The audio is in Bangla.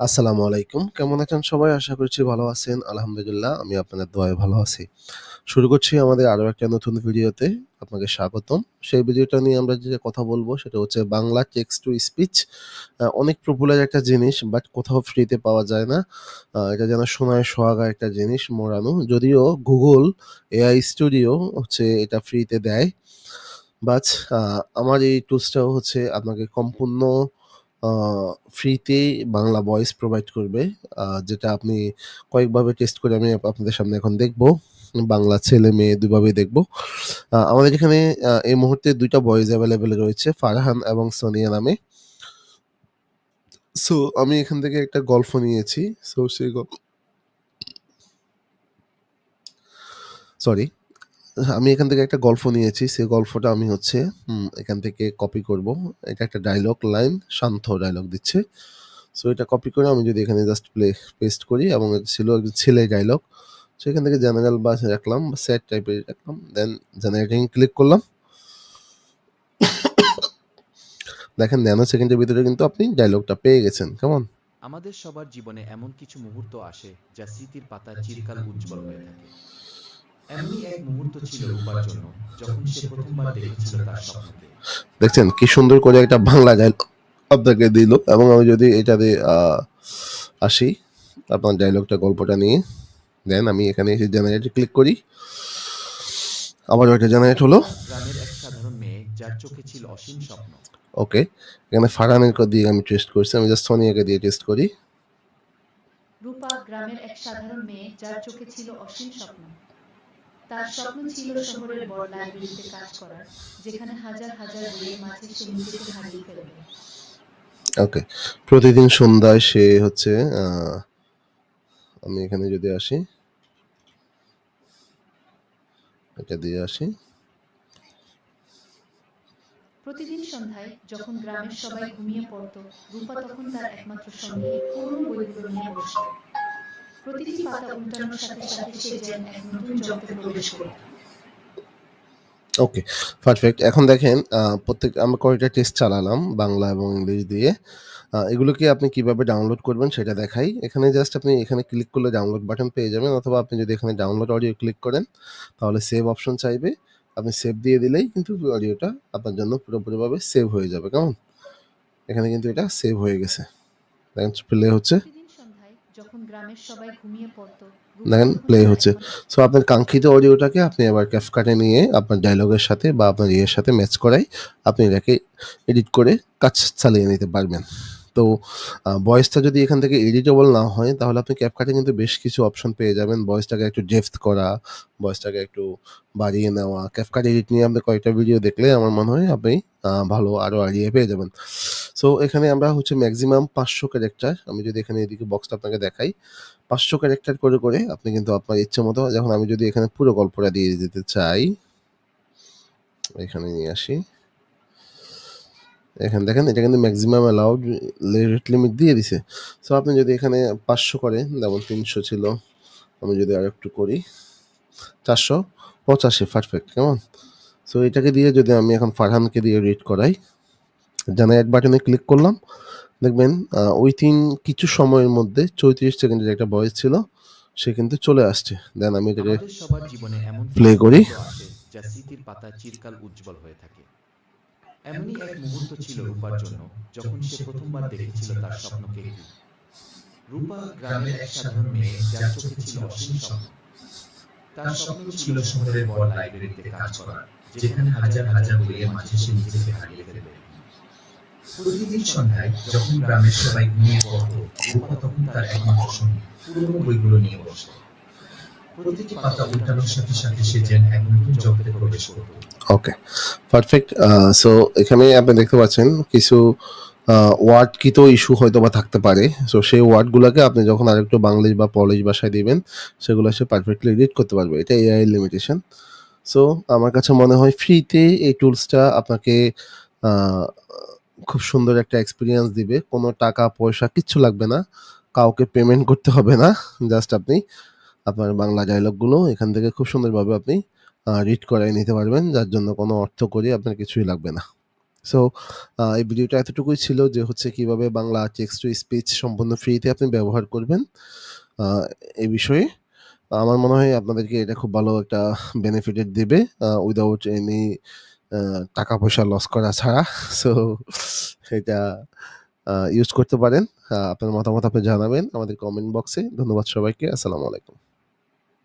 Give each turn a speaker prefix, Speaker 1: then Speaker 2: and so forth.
Speaker 1: আসসালামু আলাইকুম। কেমন আছেন সবাই? আশা করছি ভালো আছেন। আলহামদুলিল্লাহ, আমি আপনাদের দোয়ায় ভালো আছি। শুরু করছি আমাদের আরও একটা নতুন ভিডিওতে। আপনাকে স্বাগতম। সেই ভিডিওটা নিয়ে আমরা যে কথা বলব সেটা হচ্ছে বাংলা টেক্সট টু স্পিচ। অনেক পপুলার একটা জিনিস বাট কোথাও ফ্রিতে পাওয়া যায় না। এটা যেন সোনায় সোহাগা একটা জিনিস মোড়ানো। যদিও গুগল এআই স্টুডিও হচ্ছে এটা ফ্রিতে দেয়। বাট আমার এই টুলসটাও হচ্ছে আপনাকে সম্পূর্ণ আ ফ্রিতেই বাংলা ভয়েস প্রোভাইড করবে। যেটা আপনি কয়েকভাবে টেস্ট করে আমি আপনাদের সামনে এখন দেখব। বাংলা ছেলে-মেয়ে ২ ভাবেই দেখব। আমাদের এখানে এই মুহূর্তে ২ টা ভয়েস এভেইলেবল রয়েছে, ফারহান এবং সোনিয়া নামে। সো আমি এখান থেকে একটা গল্প নিয়েছি। সো সেই গ সরি। আমি এখান থেকে একটা গল্প নিয়েছি। সেই গল্পটা আমি হচ্ছে এখান থেকে কপি করব। এটা একটা ডায়লগ লাইন, শান্ত ডায়লগ দিচ্ছে। সো এটা কপি করে আমি যদি এখানে জাস্ট প্লে পেস্ট করি এবং এটা ছিল একজন ছেলে ডায়লগ সো এখান থেকে জেনারেল বা রাখলাম বা স্যাড টাইপের রাখলাম। দেন জেনারেটিং ক্লিক করলাম। দেখেন ন্যানো সেকেন্ডের ভিতরে কিন্তু আপনি ডায়লগটা পেয়ে গেছেন। কেমন?
Speaker 2: আমাদের সবার জীবনে এমন কিছু মুহূর্ত আসে যা স্মৃতির পাতায় চিরকাল উজ্জ্বল হয়ে থাকে এমনই এক মুহূর্ত ছিল রূপার জন্য যখন সে প্রথমবার দেখেছিল তার স্বপ্নকে
Speaker 1: দেখছেন কি সুন্দর করে একটা বাংলা ডায়ালগ আপনাকে দিল এবং আমি যদি এটা দিয়ে আ আসি আপনার ডায়ালগটা গল্পটা নিয়ে দেন আমি এখানে এসে জেনারেটে ক্লিক করি। আবারও এটা জেনারেট হলো।
Speaker 2: গ্রামের এক সাধারণ মেয়ে যার চোখে ছিল অসীম স্বপ্ন
Speaker 1: ওকে। এখানে ফারহানের ক দিয়ে আমি টেস্ট করছি। আমি জাস্ট সোনিয়াকে দিয়ে টেস্ট করি।
Speaker 3: রূপা গ্রামের এক সাধারণ মেয়ে যার চোখে ছিল অসীম স্বপ্ন তার স্বপ্ন ছিল শহরের বড় লাইব্রেরিতে কাজ করার যেখানে হাজার হাজার বইয়ের মাঝে সে নিজেকে হারিয়ে ফেলবে
Speaker 1: ওকে। প্রতিদিন সন্ধ্যায় সে হচ্ছে আমি এখানে যদি আসি এটা দিয়ে আসি।
Speaker 3: প্রতিদিন সন্ধ্যায় যখন গ্রামের সবাই ঘুমিয়ে পড়ত রূপা তখন তার একমাত্র সঙ্গী পুরনো বইগুলো নিয়ে বসত প্রতিটি পাতা উল্টানোর সাথে সাথে সে যেন এক নতুন জগতে প্রবেশ করত
Speaker 1: ওকে, পারফেক্ট। এখন দেখেন প্রত্যেক আমরা কয়েকটা টেস্ট চালালাম বাংলা এবং ইংলিশ দিয়ে। এগুলোকে আপনি কীভাবে ডাউনলোড করবেন সেটা দেখাই। এখানে জাস্ট আপনি এখানে ক্লিক করলে ডাউনলোড বাটন পেয়ে যাবেন অথবা আপনি যদি এখানে ডাউনলোড অডিও ক্লিক করেন তাহলে সেভ অপশন চাইবে। আপনি সেভ দিয়ে দিলেই কিন্তু অডিওটা আপনার জন্য পুরোপুরিভাবে সেভ হয়ে যাবে। কেমন? এখানে কিন্তু এটা সেভ হয়ে গেছে। দেখেন প্লে হচ্ছে। দেখেন প্লে হচ্ছে। সো আপনার কাঙ্ক্ষিত অডিওটাকে আপনি আবার ক্যাপকাটে নিয়ে আপনার ডায়লগের সাথে বা আপনার ইয়ের সাথে ম্যাচ করাই আপনি এটাকে এডিট করে কাজ চালিয়ে নিতে পারবেন। তো ভয়েসটা যদি এখান থেকে এডিটেবল না হয় তাহলে আপনি ক্যাপকাটে কিন্তু বেশ কিছু অপশন পেয়ে যাবেন। ভয়েসটাকে একটু ডেপথ করা, ভয়েসটাকে একটু বাড়িয়ে নেওয়া। ক্যাপকাট এডিট নিয়ে আপনি কয়েকটা ভিডিও দেখলে আমার মনে হয় আপনি ভালো আরও আইডিয়া পেয়ে যাবেন। সো এখানে আমরা হচ্ছে ম্যাক্সিমাম ৫০০ ক্যারেক্টার আমি যদি এখানে এদিকে বক্সটা আপনাকে দেখাই। ৫০০ ক্যারেক্টার করে, করে আপনি কিন্তু আপনার ইচ্ছে মতো যখন আমি যদি এখানে পুরো গল্পটা দিয়ে দিতে চাই এখানে নিয়ে আসি। এখানে দেখেন এটা কিন্তু ম্যাক্সিমাম অ্যালাউড রেট লিমিট দিয়ে দিছে। সো আপনি যদি এখানে ৫০০ করেন যেমন ৩০০ ছিল। আমি যদি আর একটু করি ৪৮৫ পারফেক্ট কেমন? সো এটাকে দিয়ে যদি আমি এখন ফারহানকে দিয়ে রিড করাই। জেনারেট বাটনে ক্লিক করলাম। দেখবেন উইথিন কিছু সময়ের মধ্যে ৩৪ সেকেন্ডের একটা ভয়েস ছিল। সে কিন্তু চলে আসছে। দেন আমি এটাকে প্লে করি।
Speaker 2: যা স্মৃতির পাতায় চিরকাল উজ্জ্বল হয়ে থাকে এমনই এক মুহূর্ত ছিল রূপার জন্য যখন সে প্রথমবার দেখেছিল তার স্বপ্নকে রূপা গ্রামের এক সাধারণ মেয়ে যার চোখে ছিল অসীম স্বপ্ন তার স্বপ্ন ছিল শহরের বড় লাইব্রেরিতে কাজ করা যেখানে হাজার হাজার বইয়ের মাঝে সে নিজেকে হারিয়ে ফেলবে
Speaker 4: প্রতিদিন সন্ধ্যায় যখন গ্রামের সবাই ঘুমিয়ে পড়ত রূপা তখন তার একমাত্র পুরনো বইগুলো নিয়ে প্রতিটি পাতা উল্টানোর সাথে সাথে সে যেন এক নতুন জগতে প্রবেশ করত
Speaker 1: ওকে, পারফেক্ট। সো এখানে আপনি দেখতে পাচ্ছেন কিছু আ ওয়ার্ডকৃত ইস্যু হয়তোবা থাকতে পারে। সো সেই ওয়ার্ডগুলাকে আপনি যখন আরেকটু বাংলিশ বা পলিশ ভাষায় দিবেন সেগুলো সে পারফেক্টলি রিড করতে পারবে। এটা এআই লিমিটেশন। সো আমার কাছে মনে হয় ফ্রিতে এই টুলসটা আপনাকে আ খুব সুন্দর একটা এক্সপিরিয়েন্স দিবে। কোনো টাকা, পয়সা কিচ্ছু লাগবে না। কাউকে পেমেন্ট করতে হবে না। জাস্ট আপনি আপনার বাংলা ডায়ালগগুলো এখান থেকে খুব সুন্দরভাবে আপনি রিড করায় নিতে পারবেন। যার জন্য কোনো অর্থকড়ি আপনার কিছুই লাগবে না। সো এই ভিডিওটা এতটুকুই ছিল যে হচ্ছে কীভাবে বাংলা টেক্সট টু স্পিচ সম্পূর্ণ ফ্রিতে আপনি ব্যবহার করবেন। এই বিষয়ে আমার মনে হয় আপনাদেরকে এটা খুব ভালো একটা বেনিফিটেড দেবে উইদাউট এনি টাকা-পয়সা লস করা ছাড়া। সো আ ইউজ করতে পারেন। আপনার মতামত আপনি জানাবেন আমাদের কমেন্ট বক্সে। ধন্যবাদ সবাইকে। আসসালামু আলাইকুম।